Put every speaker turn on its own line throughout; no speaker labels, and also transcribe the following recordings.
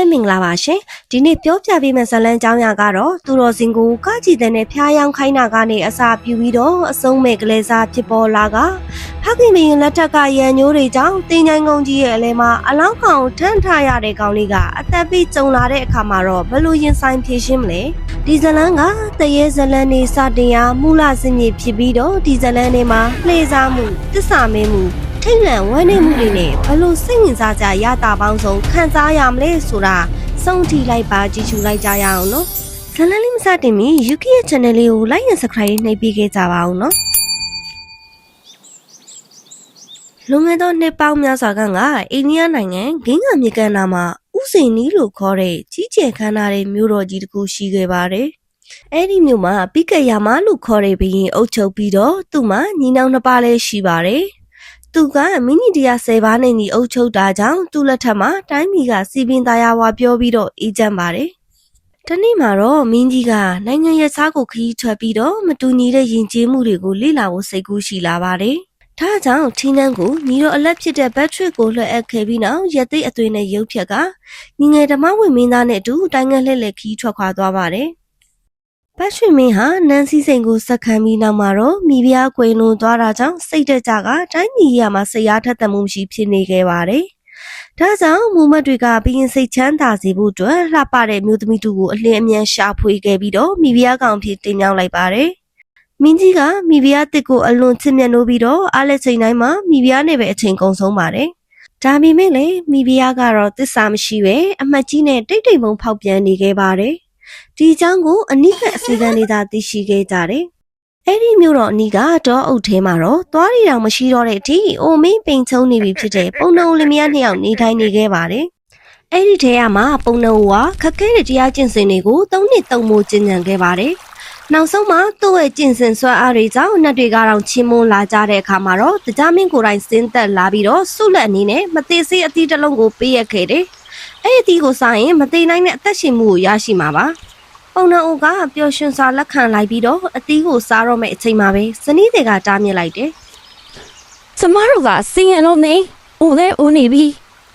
ပဲမင်္ဂလာပါရှင်ဒီနေ့ပြောပြပေးမယ့်ဇာတ်လမ်းအကြောင်းအရာကတော့သူတော်စင်ကိုကကြည်တဲ့နဲ့ဖျားယောင်းခိုင်းတာကနေအစာပြူပြီးတော့အဆုံးမဲ့ကလေးစားဖြစ်ပေါ်လာကဖခင်မင်းလက်ထက်ကရန်ညိုးတွေကြောင့်တင်ချိုင်းကုန်းကြီးရဲ့အလဲမှာအလောင်းကောင်ထမ်းထားရတဲ့ကောင်လေးကအသက်ပေးကြုံလာတဲ့အခါမှာတော့ဘယ်လိုရင်ဆိုင်ဖြေရှင်းမလဲဒီဇာတ်လမ်းကတရေဇာတ်လမ်းနေစတင်ရာမူလစင်ကြီးဖြစ်ပြီးတော့ဒီဇာတ်လမ်းနေမှာလှည့်စားမှုတစ္ဆာမင်းမှု ထိတ်လန့်ဝမ်းနည်းမှုတွေနဲ့ဘလို့စိတ်ဝင်စားကြရတာပေါင်းစုံခံစားရမလဲဆိုတာစုံထီလိုက်ပါကြည့်ချူလိုက်ကြရအောင်နော်ဇလန်လေးမစတင်မီ Yuki ရဲ့ channel လေးကို like နဲ့ subscribe နှိပ်ပေးခဲ့ကြပါအောင်နော်လွန်ခဲ့သောနှစ်ပေါင်းများစွာကကအိန္ဒိယနိုင်ငံဂင်းကမြေကန်နာမှာဥစိန်နီးလို့ခေါ်တဲ့ကြီးကျယ်ခမ်းနားတဲ့မြို့တော်ကြီးတစ်ခုရှိခဲ့ပါတယ်အဲ့ဒီမြို့မှာပိကယာမလို့ခေါ်တဲ့ဘရင်အုပ်ချုပ်ပြီးတော့သူ့မှာညီနောင်နှစ်ပါးလည်းရှိပါတယ်။ သူကမိနစ်တရား10ပါးနဲ့ညီအုပ်ချုပ်တာကြောင့်သူ့လက်ထက်မှာတိုင်းပြည်ကစီပင်သားယာဝါပြောပြီးတော့အေးချမ်းပါတယ်။တနေ့မှာတော့မင်းကြီးကနိုင်ငံရဲ့စားကိုခရီးထွက်ပြီးတော့မတူညီတဲ့ယဉ်ကျေးမှုတွေကိုလေ့လာဖို့စိတ်ကူးရှိလာပါတယ်။ဒါကြောင့်ထင်းနှန်းကိုညီတော်အလက်ဖြစ်တဲ့ဘတ်ထရစ်ကိုလွှဲအပ်ခဲ့ပြီးနောက်ရက်သိမ်းအသွေးနဲ့ရုပ်ဖြက်ကညီငယ်ဓမ္မဝင်မင်းသားနဲ့အတူတိုင်းငယ်လှည့်လည်ခရီးထွက်ခွာသွားပါတယ်။ ဘတ်ရွှေမင်းဟာနန်းစည်းစိန်ကိုစက်ခံပြီးနောက်မှာတော့မိဖုရားကွယ်လွန်သွားတာကြောင့်စိတ်တက်ကြကတိုင်းပြည်ရမှာစိတ်အားထက်သန်မှုမရှိဖြစ်နေခဲ့ပါတယ်။ဒါကြောင့်မူမတ်တွေကဘရင်စိတ်ချမ်းသာစေဖို့အတွက်လှပတဲ့မျိုးသမီးတူကိုအလင်းအမြန်ရှာဖွေခဲ့ပြီးတော့မိဖုရားကောင်ဖြစ်တင်မြောက်လိုက်ပါတယ်။မင်းကြီးကမိဖုရားတစ်ကိုအလွန်ချစ်မြတ်နိုးပြီးတော့အားလက်ချိန်တိုင်းမှာမိဖုရားနဲ့ပဲအချိန်ကုန်ဆုံးပါတယ်။ဒါပေမဲ့လည်းမိဖုရားကတော့တစ္ဆာမရှိပဲအမှတ်ကြီးနဲ့တိတ်တိတ်မုံဖောက်ပြန်နေခဲ့ပါတယ်။ ဒီအကြောင်းကိုအနိကအစီအကံတွေသာသိရှိခဲ့ကြတယ်။အဲ့ဒီမျိုးတော့အနိကတော့အုပ်ထဲမှာတော့သွားရီတောင်မရှိတော့တဲ့အထိအိုမင်းပိန်ချုံနေပြီဖြစ်တဲ့ပုံနှုံလင်မယားနှစ်ယောက်နေထိုင်နေခဲ့ပါတယ်။အဲ့ဒီထဲကမှပုံနှုံကခက်ခဲတဲ့တရားကျင့်စဉ်တွေကိုသုံးနှစ်သုံးမိုးကျင့်ကြံခဲ့ပါတယ်။နောက်ဆုံးမှသူ့ရဲ့ကျင့်စဉ်ဆွမ်းအားတွေကြောင့်နှက်တွေကတော့ချင်းမွန်းလာကြတဲ့အခါမှာတော့တရားမင်းကိုယ်တိုင်စင်းသက်လာပြီးတော့ဆုလက်အနေနဲ့မသေးစေးအသီးတစ်လုံးကိုပေးရခဲ့တယ်။ အဲ့ဒီအသီးကိုစားရင်မသေးနိုင်တဲ့အသက်ရှင်မှုကိုရရှိမှာပါ။ပုံနှံအိုကပျော်ရွှင်စွာလက်ခံလိုက်ပြီးတော့အသီးကိုစားတော့မယ့်အချိန်မှာပဲဇနီးတွေကတားမြစ်လိုက်တယ်
ကျမတို့ကစင်ရလုံးနေဦးလဲဦးနေပြီ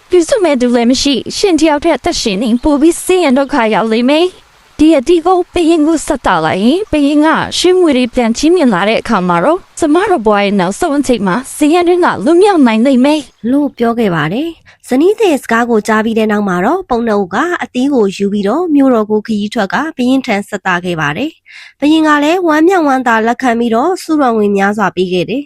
ပြုစုမဲ့သူလည်းမရှိ ရှင်တယောက်တည်းအသက်ရှင်နေပို့ပြီးစင်ရဒုက္ခရောက်လိမ့်မယ် ဒီအတီကိုပရင်ကိုဆက်တာလိုက်ရင်ပရင်ကရှင်းမွေတွေပြန်ချင်းမြင်လာတဲ့အခါမှာတော့ကျမတို့ဘွားရဲ့နောက်ဆုံးအချိန်မှာစင်ရတဲ့ကလွမြောက်နိုင်လိမ့်မယ်
လို့ပြောခဲ့ပါတယ်ဇနီးတဲ့စကားကိုကြားပြီးတဲ့နောက်မှာတော့ပုံနှံအိုကအသီးကိုယူပြီးတော့မြို့တော်ကိုခရီးထွက်ကဘရင်ထံဆက်တာခဲ့ပါတယ်ဘရင်ကလည်းဝမ်းမြောက်ဝမ်းသာလက်ခံပြီးတော့စုတော်ဝင်များစွာပေးခဲ့တယ်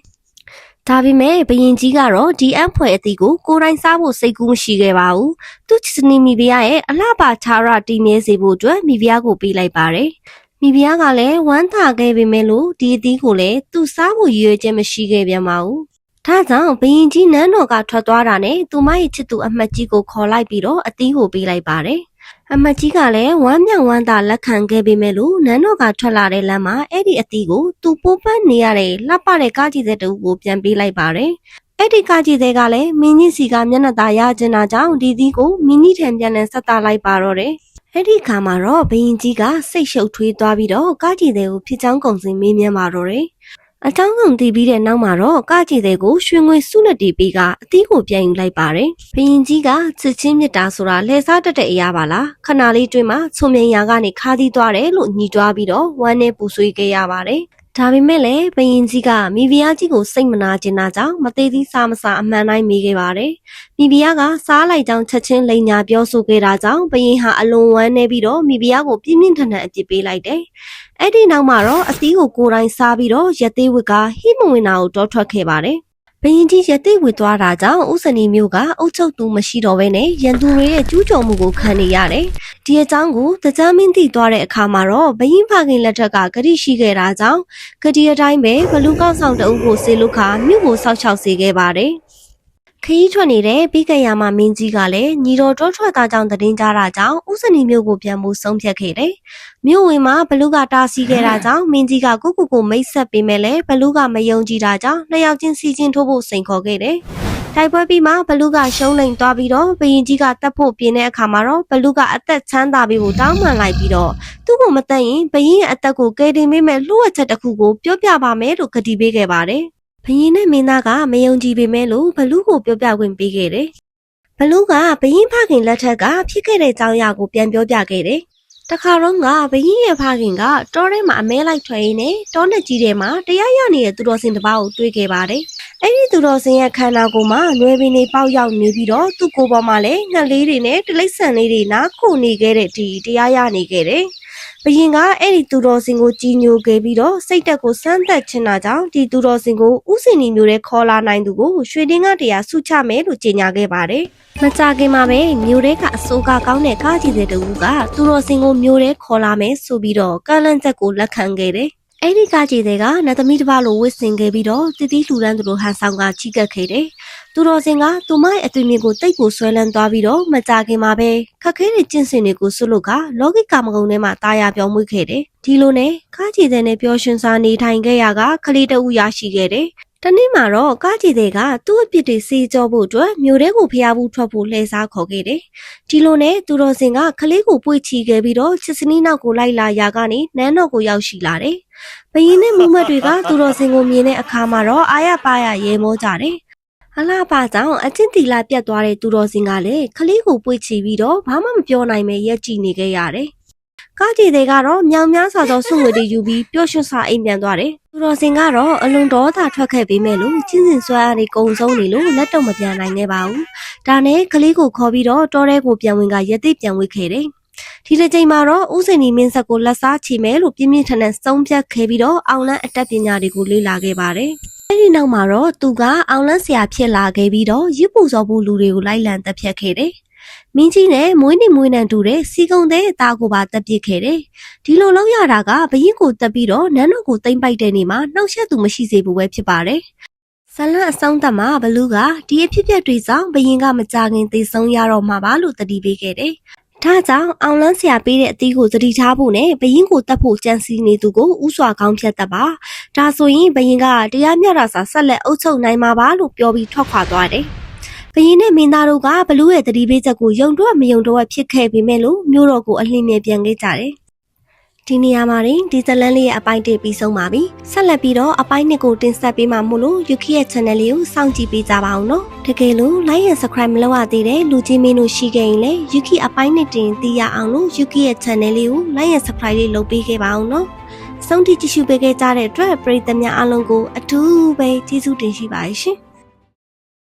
ဒါပေမဲ့ဘရင်ကြီးကတော့ဒီအံဖွဲအသီးကိုကိုယ်တိုင်စားဖို့စိတ်ကူးမရှိခဲ့ပါဘူး။သူ့ချစ်စနီမိဖုရားရဲ့အလှပါချာရတီမြဲစေဖို့အတွက်မိဖုရားကိုပေးလိုက်ပါတယ်။မိဖုရားကလည်းဝမ်းသာခဲ့ပေမဲ့လို့ဒီအသီးကိုလည်းသူစားဖို့ရည်ရွယ်ချက်မရှိခဲ့ပြန်ပါဘူး။ဒါကြောင့်ဘရင်ကြီးနန်းတော်ကထွက်သွားတာနဲ့သူမရဲ့ချစ်သူအမှတ်ကြီးကိုခေါ်လိုက်ပြီးတော့အသီးကိုပေးလိုက်ပါတယ်။ အမတ်ကြီးကလည်းဝမ်းမြောက်ဝမ်းသာလက်ခံခဲ့ပေမဲ့လို့နန်းတော်ကထွက်လာတဲ့လမ်းမှာအဲ့ဒီအသီးကိုသူပိုးပန်းနေရတဲ့လှပတဲ့ကားကြီးတဲ့တူကိုပြန်ပေးလိုက်ပါတယ်။အဲ့ဒီကားကြီးတဲ့ကလည်းမင်းကြီးစီကမျက်နှာသာရကျင်တာကြောင့်ဒီသီးကိုမင်းကြီးထံပြန်လည်ဆက်တာလိုက်ပါတော့တယ်။အဲ့ဒီခါမှာတော့ဘရင်ကြီးကစိတ်ရှုပ်ထွေးသွားပြီးတော့ကားကြီးတဲ့ကိုဖြစ်ချောင်းကုံစင်မေးမြန်းပါတော့တယ်။ အချောင်းကုန်တည်ပြီးတဲ့နောက်မှာတော့ကားကြီးတဲ့ကိုရွှေငွေစုလက်တီပေးကအသီးကိုပြန်ယူလိုက်ပါတယ်။ဘရင်ကြီးကချစ်ချင်းမြတ်တာဆိုတာလှည့်စားတတ်တဲ့အရာပါလား။ခဏလေးတွင်မှချုံမြင်ရာကနေခါသီးသွားတယ်လို့ညီတွားပြီးတော့ဝမ်းနဲ့ပူဆွေးခဲ့ရပါတယ်။ ဒါပေမဲ့လည်းဘရင်ကြီးကမိဖုရားကြီးကိုစိတ်မနာကျင်တာကြောင့်မသေးသေးစားမစားအမှန်တိုင်းမေးခဲ့ပါတယ်။မိဖုရားကစားလိုက်ကြောင်းချက်ချင်းလိန်ညာပြောဆိုခဲ့တာကြောင့်ဘရင်ဟာအလွန်ဝမ်းနေပြီးတော့မိဖုရားကိုပြင်းပြင်းထန်ထန်အပြစ်ပေးလိုက်တယ်။အဲ့ဒီနောက်မှာတော့အသီးကိုကိုယ်တိုင်စားပြီးတော့ရက်သေးဝစ်ကဟိမဝင်တာကိုတောထွက်ခဲ့ပါတယ်။ဘရင်ကြီးရက်သေးဝစ်သွားတာကြောင့်ဥစနီမျိုးကအုတ်ချုပ်သူမရှိတော့ဘဲနဲ့ရန်သူတွေရဲ့ကျူးကျော်မှုကိုခံနေရတယ်။ ဒီအကြောင်းကိုတကြမ်းမင်းသိသွားတဲ့အခါမှာတော့ဘရင်ဖခင်လက်ထက်ကဂတိရှိခဲ့တာကြောင့်ဂတိအတိုင်းပဲဘလူကောက်ဆောင်တအုပ်ကိုစေလုခါမြို့ကိုစောက်ချောက်စေခဲ့ပါတယ်။ခရီးထွက်နေတဲ့ပြီးကရမမင်းကြီးကလည်းညီတော်တောထွက်သားကြောင့်တည်င်းကြတာကြောင့်ဥစနီမျိုးကိုပြန်မှုဆုံးဖြတ်ခဲ့တယ်။မြို့ဝင်မှာဘလူကတားဆီးခဲ့တာကြောင့်မင်းကြီးကကိုကိုကိုမိတ်ဆက်ပေးမယ်လေဘလူကမယုံကြည်တာကြောင့်နှစ်ယောက်ချင်းစီချင်းထိုးဖို့စိန်ခေါ်ခဲ့တယ်။ တိုက်ပွဲပြီးမှဘလူကရှုံးလိန်သွားပြီးတော့ဘရင်ကြီးကတက်ဖို့ပြင်တဲ့အခါမှာတော့ဘလူကအသက်ချမ်းသာပြီးဖို့တောင်းပန်လိုက်ပြီးတော့သူ့ကိုမတက်ရင်ဘရင်ရဲ့အသက်ကိုကယ်တင်ပေးမဲ့လှုပ်ဝက်ချက်တစ်ခုကိုပြောပြပါမယ်လို့ကတိပေးခဲ့ပါတယ်။ဘရင်နဲ့မင်းသားကမယုံကြည်ပေမဲ့လို့ဘလူကိုပြောပြခွင့်ပေးခဲ့တယ်။ဘဘလူးကဘရင်ဖခင်လက်ထက်ကဖြစ်ခဲ့တဲ့အကြောင်းအရာကိုပြန်ပြောပြခဲ့တယ်။တခါတော့ကဘရင်ရဲ့ဖခင်ကတောထဲမှာအမဲလိုက်ထွက်ရင်းနဲ့တောနဲ့ကြီးထဲမှာတရားရနေတဲ့သူတော်စင်တစ်ပါးကိုတွေ့ခဲ့ပါတယ်။ အဲ့ဒီသူတော်စင်ရဲ့ခန္ဓာကိုယ်မှာနွယ်ပင်တွေပေါက်ရောက်နေပြီးတော့သူ့ကိုယ်ပေါ်မှာလည်းငှက်လေးတွေနဲ့တိလိษံလေးတွေနားခုနေခဲ့တဲ့ဒီတရားရနေခဲ့တယ်။ဘရင်ကအဲ့ဒီသူတော်စင်ကိုကြီးညိုခဲ့ပြီးတော့စိတ်တက်ကိုစမ်းသက်ချင်တာကြောင့်ဒီသူတော်စင်ကိုဥစင်နီမျိုးတဲ့ခေါ်လာနိုင်သူကိုရွှေတင်းကတရားဆုချမယ်လို့ကြေညာခဲ့ပါတယ်။မကြခင်မှာပဲမျိုးတဲ့ကအစိုးကကောင်းတဲ့ကားကြီးတဲ့တူကသူတော်စင်ကိုမျိုးတဲ့ခေါ်လာမယ်ဆိုပြီးတော့ကန့်လန့်ချက်ကိုလက်ခံခဲ့တယ်။ အဲ့ဒီကားကြီးတဲ့ကနတ်သမီးတစ်ပါးလိုဝစ်စင်ခဲ့ပြီးတော့တတိလှူဒန်းသူတို့ဟန်ဆောင်ကချီကပ်ခဲ့တယ်။သူတော်စင်ကသူမရဲ့အသွင်မျိုးကိုတိတ်ကိုဆွဲလန်းသွားပြီးတော့မကြခင်မှာပဲခက်ခဲတဲ့ကျင့်စဉ်တွေကိုဆွလို့ကလောကီကာမဂုဏ်ထဲမှာတာယာပြောင်းမွေးခဲ့တယ်။ဒီလိုနဲ့ကားကြီးတဲ့နဲ့ပျော်ရွှင်စွာနေထိုင်ခဲ့ရကကလေးတဦးရရှိခဲ့တယ်။ တနေ့မှာတော့ကားကြီးတွေကသူ့အပြစ်တွေစေးကြောဖို့အတွက်မြို့ထဲကိုဖျားဘူးထွက်ဖို့လှည့်စားခေါ်ခဲ့တယ်။ဒီလိုနဲ့သူတော်စင်ကကလေးကိုပွေ့ချီခဲ့ပြီးတော့ချစ်စနီးနောက်ကိုလိုက်လာရာကနေနန်းတော်ကိုရောက်ရှိလာတယ်။ဘယင်းနဲ့မူမတ်တွေကသူတော်စင်ကိုမြင်တဲ့အခါမှာတော့အာရပါရရေမောကြတယ်။အလားပါကြောင့်အချင်းတီလာပြတ်သွားတဲ့သူတော်စင်ကလည်းကလေးကိုပွေ့ချီပြီးတော့ဘာမှမပြောနိုင်ပဲရက်ကြည့်နေခဲ့ရတယ်။ကားကြီးတွေကတော့မြောင်များစွာသောဆုငွေတွေယူပြီးပျော်ရွှင်စွာအိမ်ပြန်သွားတယ်။သူ တော်စင်ကတော့အလွန်ဒေါသထွက်ခဲ့ပေမဲ့လို့ချင်းစင်ဆွဲအားတွေကုံဆုံးနေလို့လက်တော့မပြန်နိုင်ခဲ့ပါဘူး။ဒါနဲ့ကလေးကိုခေါ်ပြီးတော့တောထဲကိုပြန်ဝင်ကရက်သိပ်ပြန်ဝေးခဲ့တယ်။ဒီတစ်ချိန်မှာတော့ဦးစင်နီမင်းဆက်ကိုလက်စားချီမယ်လို့ပြင်းပြင်းထန်ထန်စုံပြတ်ခဲ့ပြီးတော့အောင်လန်းအတက်ပညာတွေကိုလေ့လာခဲ့ပါတယ်။အဲဒီနောက်မှာတော့သူကအောင်လန်းဆရာဖြစ်လာခဲ့ပြီးတော့ရစ်ပူစော်ဖို့လူတွေကိုလိုက်လံတက်ဖြတ်ခဲ့တယ်။ မင်းကြီးနဲ့မွေးနေမွေးနံတူတဲ့စီကုံတဲ့အသားကိုပါတက်ပစ်ခဲ့တယ်။ဒီလိုလုပ်ရတာကဘရင်ကိုတက်ပြီးတော့နန်းတော်ကိုတိမ့်ပိုက်တဲ့နေ့မှာနှောက်ယှက်သူမရှိစေဘူးပဲဖြစ်ပါတယ်။ဇလန်အဆောင်သက်မှာဘလူးကဒီအဖြစ်အပျက်တွေကြောင့်ဘရင်ကမကြခင်သေဆုံးရတော့မှာပါလို့တတိပေးခဲ့တယ်။ဒါကြောင့်အောင်လန်းဆရာပေးတဲ့အသီးကိုသတိထားဖို့နဲ့ဘရင်ကိုတတ်ဖို့ကြံစီနေသူကိုဥစွာကောင်းဖြတ်တတ်ပါ။ဒါဆိုရင်ဘရင်ကတရားမျှတစွာဆက်လက်အုပ်ချုပ်နိုင်မှာပါလို့ပြောပြီးထွက်ခွာသွားတယ်။ ဘရင်နဲ့မင်းသားတို့ကဘလူးရဲ့တတိပေးချက်ကိုယုံတော့မယုံတော့ဖြစ်ခဲ့ပေမဲ့လို့မျိုးတော်ကိုအလင်းမြပြန်ခဲ့ကြတယ်။ဒီနေရာမှာတင်ဒီဇလန်လေးရဲ့အပိုင်းတစ်ပြီးဆုံးပါပြီ။ဆက်လက်ပြီးတော့အပိုင်းနှစ်ကိုတင်ဆက်ပေးမှာမို့လို့ Yuki ရဲ့ channel လေးကိုစောင့်ကြည့်ပေးကြပါအောင်နော်။တကယ်လို့ like and subscribe မလုပ်ရသေးတဲ့လူကြီးမင်းတို့ရှိခဲ့ရင်လည်း Yuki အပိုင်းနှစ်တင်သိရအောင်လို့ Yuki ရဲ့ channel လေးကို like and subscribe လေးလုပ်ပေးခဲ့ပါအောင်နော်။ဆုံးထိကြည့်ရှုပေးခဲ့ကြတဲ့အတွက်ပရိသတ်များအားလုံးကိုအထူးပဲကျေးဇူးတင်ရှိပါတယ်ရှင်။